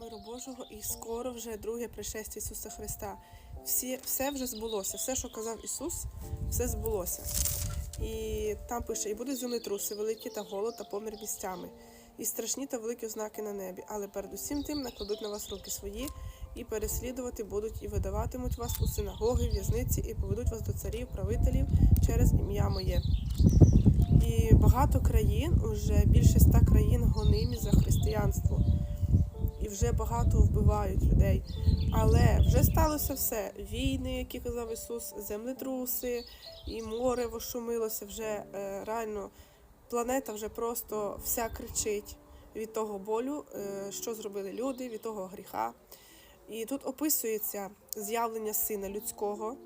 миру Божого і скоро вже друге пришестя Ісуса Христа. Всі, все вже збулося, все, що казав Ісус, все збулося. І там пише: і будуть землетруси великі та голод та помір місцями, і страшні та великі ознаки на небі. Але перед усім тим накладуть на вас руки свої, і переслідувати будуть, і видаватимуть вас у синагоги, в'язниці, і поведуть вас до царів, правителів через ім'я моє. І багато країн, уже більше ста країн гонимі за християнство. Вже багато вбивають людей. Але вже сталося все: війни, які казав Ісус, землетруси, і море вошумилося. Вже е, реально планета вже просто вся кричить від того болю, е, що зробили люди, від того гріха. І тут описується з'явлення сина людського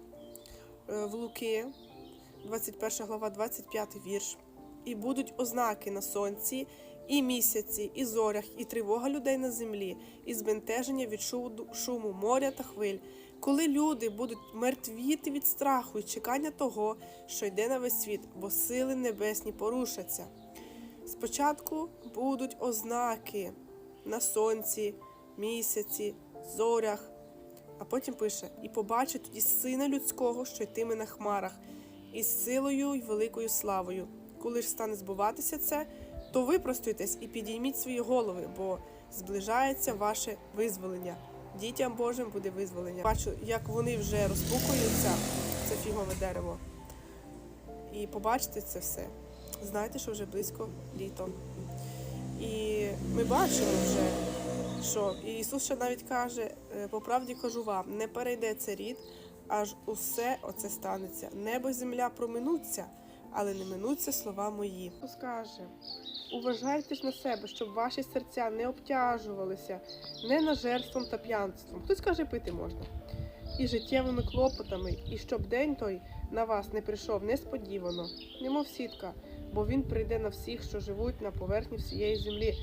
е, в Луки, 21 глава, 25 вірш. І будуть ознаки на сонці, і місяці, і зорях, і тривога людей на землі, і збентеження від шуму, моря та хвиль, коли люди будуть мертвіти від страху і чекання того, що йде на весь світ, бо сили небесні порушаться. Спочатку будуть ознаки на сонці, місяці, зорях, а потім пише: І побачить тоді сина людського, що йтиме на хмарах, із силою й великою славою. Коли ж стане збуватися це, то випростуйтесь і підійміть свої голови, бо зближається ваше визволення. Дітям Божим буде визволення. Бачу, як вони вже розпукуються, це фігове дерево. І побачите це все. Знайте, що вже близько літо. І ми бачимо вже, що і Ісус ще навіть каже: е, по правді кажу вам, не перейде це рід, аж усе оце станеться. Небо і земля проминуться, але не минуться слова мої. Ісус каже: уважайте ж на себе, щоб ваші серця не обтяжувалися не нажерством та п'янством. Хтось каже, пити можна. І життєвими клопотами, і щоб день той на вас не прийшов несподівано, немов сітка, бо він прийде на всіх, що живуть на поверхні всієї землі,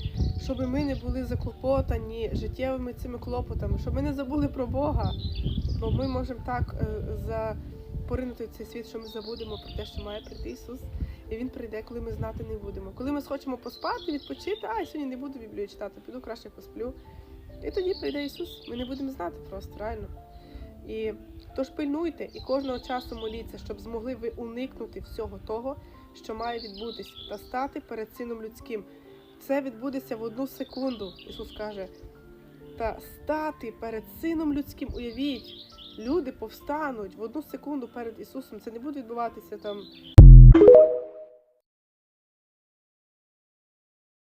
щоб ми не були заклопотані життєвими цими клопотами, щоб ми не забули про Бога, бо ми можемо так е, запоринути в цей світ, що ми забудемо про те, що має прийти Ісус, і Він прийде, коли ми знати не будемо. Коли ми схочемо поспати, відпочити, а я сьогодні не буду Біблію читати, піду краще посплю. І тоді прийде Ісус. Ми не будемо знати просто, реально. І тож пильнуйте і кожного часу моліться, щоб змогли ви уникнути всього того, що має відбутись, та стати перед Сином людським. Це відбудеться в одну секунду, Ісус каже. Та стати перед Сином людським, уявіть, люди повстануть в одну секунду перед Ісусом. Це не буде відбуватися там